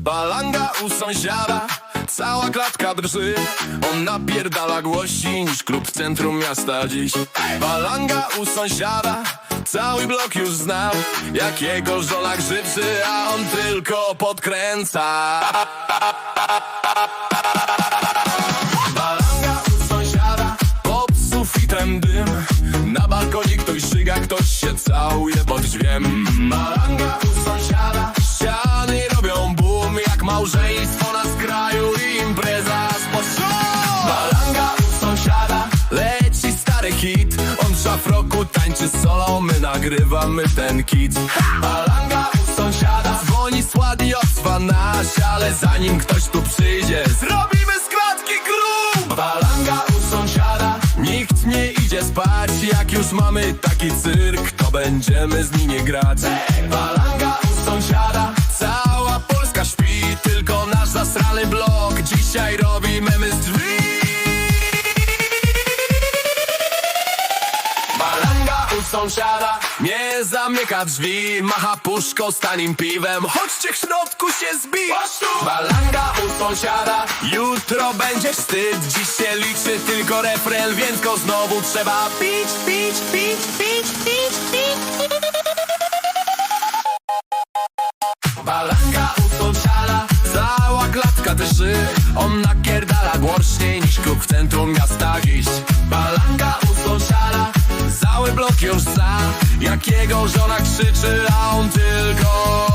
Balanga u sąsiada, cała klatka drży. On napierdala głośniej niż klub w centrum miasta dziś. Balanga u sąsiada, cały blok już zna. Jak jego żona grzywczy, a on tylko podkręca. Balanga u sąsiada, pod sufitem dym. Na balkonie ktoś szyga, ktoś się całuje pod drzwiem. Balanga u sąsiada, małżeństwo na skraju i impreza z poszło Balanga u sąsiada, leci stary hit. On w szafroku tańczy solo, my nagrywamy ten kit. Balanga u sąsiada, dzwoni sładi od 12 Ale zanim ktoś tu przyjdzie, zrobimy z klatki grób. Balanga u sąsiada, nikt nie idzie spać. Jak już mamy taki cyrk, to będziemy z nimi grać. Balanga u sąsiada, memy z drzwi. Balanga u sąsiada nie zamyka drzwi. Macha puszką z tanim piwem. Chodźcie w środku się zbić Balanga u sąsiada Jutro będzie wstyd. Dziś się liczy tylko refren Więc go znowu trzeba pić, pić, pić, pić, pić, pić. Balanga u sąsiada Cała klatka drży On napierdala głośniej niż klub w centrum miasta dziś. Balanga u sąsiada Cały blok już zna Jak jego żona krzyczy A on tylko